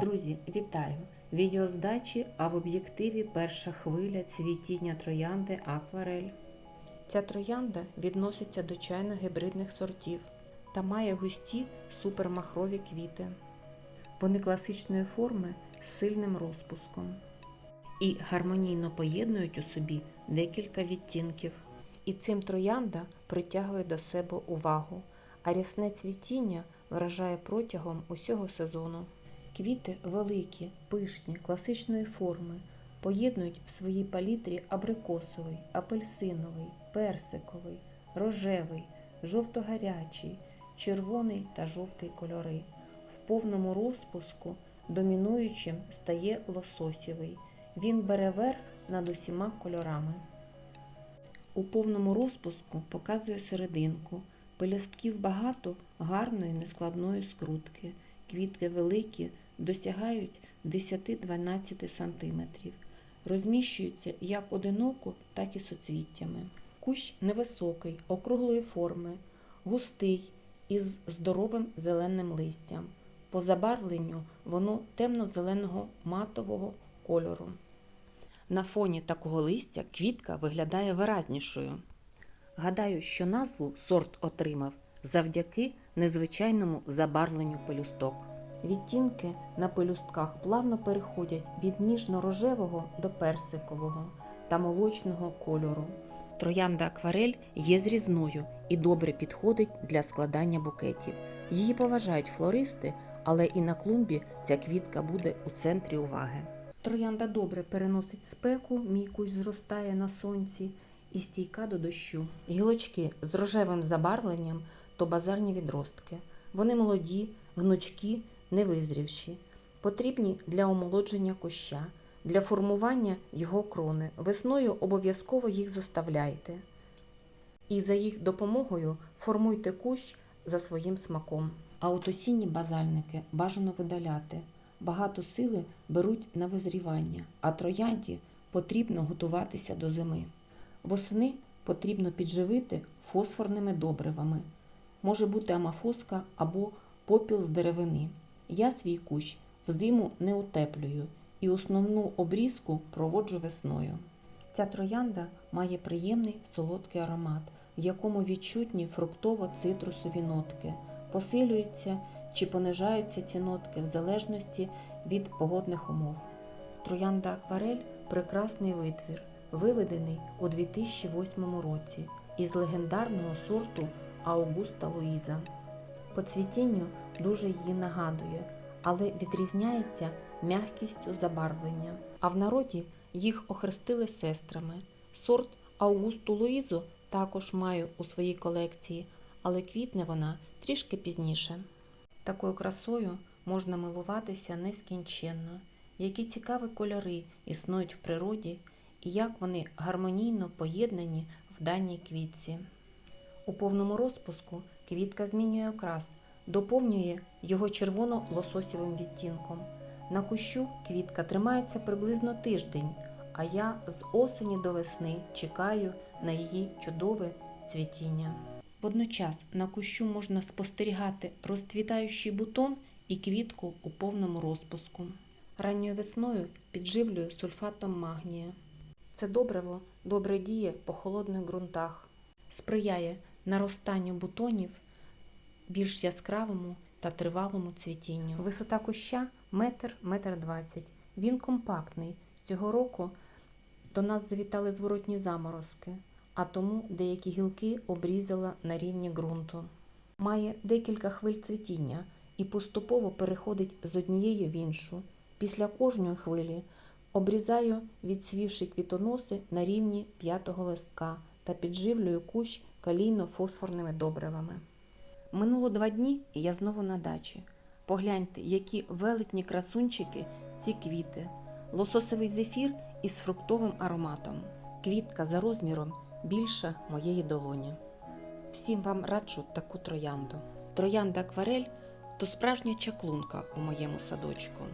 Друзі, вітаю! Відео здачі, а в об'єктиві перша хвиля цвітіння троянди акварель. Ця троянда відноситься до чайно-гібридних сортів та має густі супермахрові квіти. Вони класичної форми з сильним розпуском і гармонійно поєднують у собі декілька відтінків. І цим троянда притягує до себе увагу, а рясне цвітіння вражає протягом усього сезону. Квіти великі, пишні, класичної форми, поєднують в своїй палітрі абрикосовий, апельсиновий, персиковий, рожевий, жовто-гарячий, червоний та жовтий кольори. В повному розпуску домінуючим стає лососєвий. Він бере верх над усіма кольорами. У повному розпуску показує серединку. Пелюстків багато гарної нескладної скрутки. Квітки великі, досягають 10-12 см. Розміщуються як одиноко, так і суцвіттями. Кущ невисокий, округлої форми, густий із здоровим зеленим листям. По забарвленню воно темно-зеленого матового кольору. На фоні такого листя квітка виглядає виразнішою. Гадаю, що назву сорт отримав завдяки незвичайному забарвленню пелюсток. Відтінки на пелюстках плавно переходять від ніжно-рожевого до персикового та молочного кольору. Троянда акварель є зрізною і добре підходить для складання букетів. Її поважають флористи, але і на клумбі ця квітка буде у центрі уваги. Троянда добре переносить спеку, мій кущ зростає на сонці і стійка до дощу. Гілочки з рожевим забарвленням то базальні відростки. Вони молоді, гнучкі, невизрівші, потрібні для омолодження куща, для формування його крони. Весною обов'язково їх зоставляйте. І за їх допомогою формуйте кущ за своїм смаком. А от осінні базальники бажано видаляти. Багато сили беруть на визрівання, а троянді потрібно готуватися до зими. Восени потрібно підживити фосфорними добривами. Може бути амафоска або попіл з деревини. Я свій кущ взиму не утеплюю і основну обрізку проводжу весною. Ця троянда має приємний солодкий аромат, в якому відчутні фруктово-цитрусові нотки, посилюються чи понижаються ці нотки в залежності від погодних умов. Троянда акварель прекрасний витвір, виведений у 2008 році із легендарного сорту Аугуста Луїза. По цвітінню дуже її нагадує, але відрізняється м'якістю забарвлення. А в народі їх охрестили сестрами. Сорт Аугусту Луїзу також маю у своїй колекції, але квітне вона трішки пізніше. Такою красою можна милуватися нескінченно, які цікаві кольори існують в природі і як вони гармонійно поєднані в даній квітці. У повному розпуску квітка змінює окрас, доповнює його червоно-лососєвим відтінком. На кущу квітка тримається приблизно тиждень, а я з осені до весни чекаю на її чудове цвітіння. Водночас на кущу можна спостерігати розцвітаючий бутон і квітку у повному розпуску. Ранньою весною підживлюю сульфатом магнія. Це добриво добре діє по холодних ґрунтах, сприяє наростанню бутонів більш яскравому та тривалому цвітінню. Висота куща метр метр двадцять. Він компактний. Цього року до нас завітали зворотні заморозки, а тому деякі гілки обрізала на рівні ґрунту. Має декілька хвиль цвітіння і поступово переходить з однієї в іншу. Після кожної хвилі обрізаю відсвівши квітоноси на рівні п'ятого листка та підживлюю кущ калійно-фосфорними добривами. Минуло два дні, і я знову на дачі. Погляньте, які велетні красунчики ці квіти, лососовий зефір із фруктовим ароматом. Квітка за розміром більша моєї долоні. Всім вам раджу таку троянду. Троянда акварель то справжня чаклунка у моєму садочку.